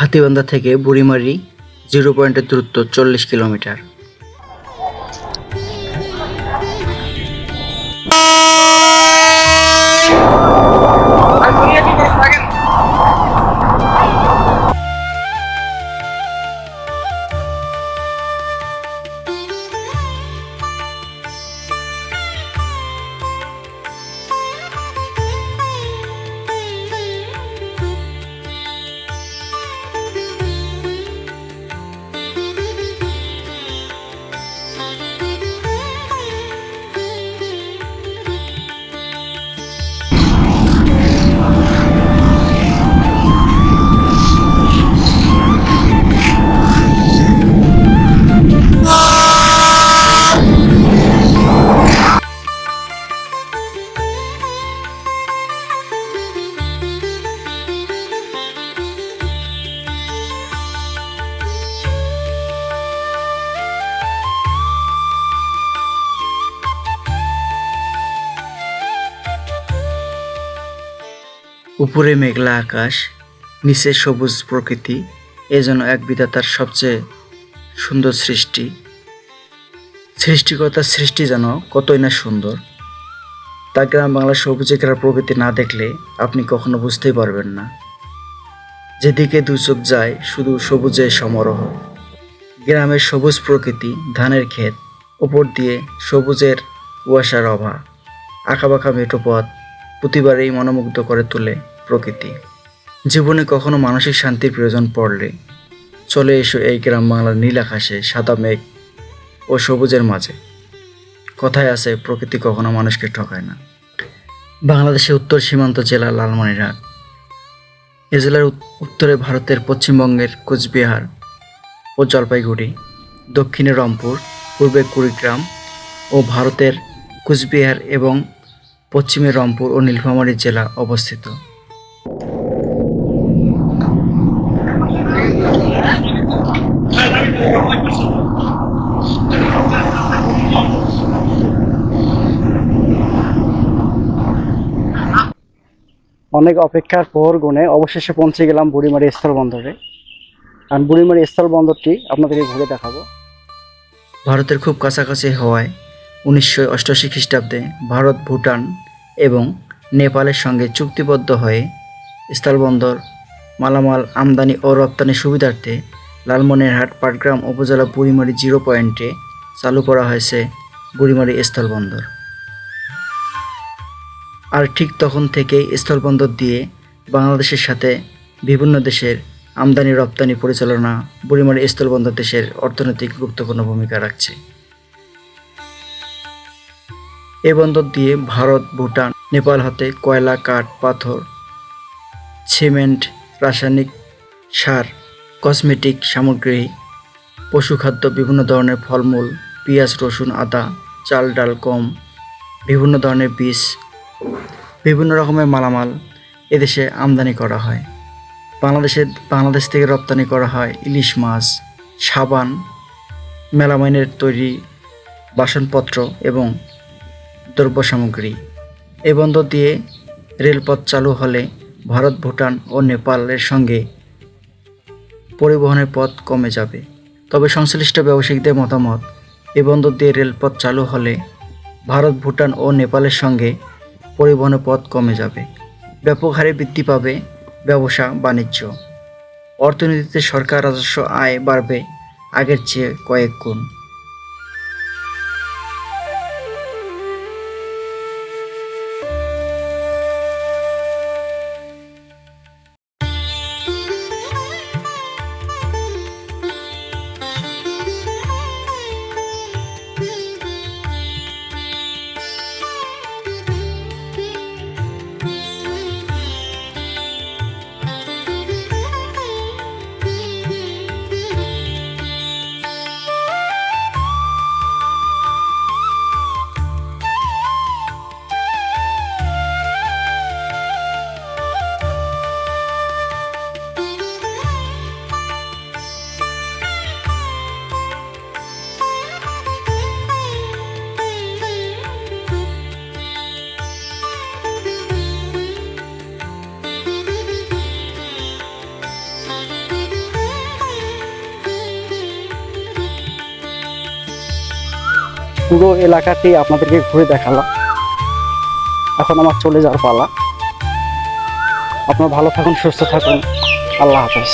হাতিবান্ধা থেকে বুড়িমারি জিরো পয়েন্টের দূরত্ব চল্লিশ কিলোমিটার। উপরে মেঘলা আকাশ, নিচে সবুজ প্রকৃতি, এ যেন এক বিধাতার সবচেয়ে সুন্দর সৃষ্টি। সৃষ্টিকর্তার সৃষ্টি যেন কতই না সুন্দর। তা গ্রাম বাংলার সবুজে ঘেরা প্রকৃতি না দেখলে আপনি কখনো বুঝতেই পারবেন না। যেদিকে দু চোখ যায়, শুধু সবুজে সমারোহ। গ্রামের সবুজ প্রকৃতি, ধানের ক্ষেত উপর দিয়ে সবুজের কুয়াশার অভা আঁকাবাঁকা মেঠো পথ প্রতিবারেই মনোমুগ্ধ করে তোলে প্রকৃতি। জীবনে কখনো মানসিক শান্তির প্রয়োজন পড়লে। চলে এসো এই গ্রাম বাংলার নীল আকাশে, সাদা মেঘ ও সবুজের মাঝে। কথায় আছে, প্রকৃতি কখনো মানুষকে ঠকায় না। বাংলাদেশের উত্তর সীমান্ত জেলা লালমনিরহাট। এ জেলার উত্তরে ভারতের পশ্চিমবঙ্গের কোচবিহার ও জলপাইগুড়ি, দক্ষিণে রংপুর, পূর্বে কুড়িগ্রাম ও ভারতের কুচবিহার এবং পশ্চিমে রংপুর ও নীলফামারী জেলা অবস্থিত। অনেক অপেক্ষার পর গুণে অবশেষে পৌঁছে গেলাম বুড়িমারি স্থলবন্দরে আর বুড়িমারি স্থলবন্দরটি আপনাদেরকে ঘুরে দেখাবো। ভারতের খুব কাছাকাছি হওয়ায় উনিশশো অষ্টআশি খ্রিস্টাব্দে ভারত, ভুটান এবং নেপালের সঙ্গে চুক্তিবদ্ধ হয়ে স্থলবন্দর, মালামাল আমদানি ও রপ্তানি সুবিধার্থে লালমনিরহাট, পাটগ্রাম উপজেলা বুড়িমারি জিরো পয়েন্টে চালু করা হয়েছে বুড়িমারি স্থলবন্দর। আর ঠিক তখন থেকেই স্থলবন্দর দিয়ে বাংলাদেশের সাথে বিভিন্ন দেশের আমদানি রপ্তানি পরিচালনা বুড়িমারি স্থলবন্দর দেশের অর্থনৈতিক গুরুত্বপূর্ণ ভূমিকা রাখছে। এ বন্দর দিয়ে ভারত, ভুটান, নেপাল হতে কয়লা, কাঠ, পাথর, সিমেন্ট, রাসায়নিক সার, কসমেটিক সামগ্রী, পশুখাদ্য, বিভিন্ন ধরনের ফলমূল, পেঁয়াজ, রসুন, আদা, চাল, ডাল, গম, বিভিন্ন ধরনের বীজ, বিভিন্ন রকমের মালামাল এদেশে আমদানি করা হয়। বাংলাদেশে, বাংলাদেশ থেকে রপ্তানি করা হয় ইলিশ মাছ, সাবান, মেলামাইনের তৈরি বাসনপত্র এবং দ্রব্য সামগ্রী। এ বন্দর দিয়ে রেলপথ চালু হলে ভারত, ভুটান ও নেপালের সঙ্গে পরিবহনের পথ কমে যাবে। তবে সংশ্লিষ্ট ব্যবসায়িকদের মতামত, এ বন্দর দিয়ে রেলপথ চালু হলে ভারত, ভুটান ও নেপালের সঙ্গে পরিবহনের পথ কমে যাবে। ব্যাপক হারে বৃদ্ধি পাবে ব্যবসা, বাণিজ্য। অর্থনীতিতে সরকার রাজস্ব আয় বাড়বে আগের চেয়ে কয়েক গুণ। পুরো এলাকাটি আপনাদেরকে ঘুরে দেখালাম। এখন আমার চলে যাওয়ার পালা। আপনারা ভালো থাকুন, সুস্থ থাকুন। আল্লাহ হাফেজ।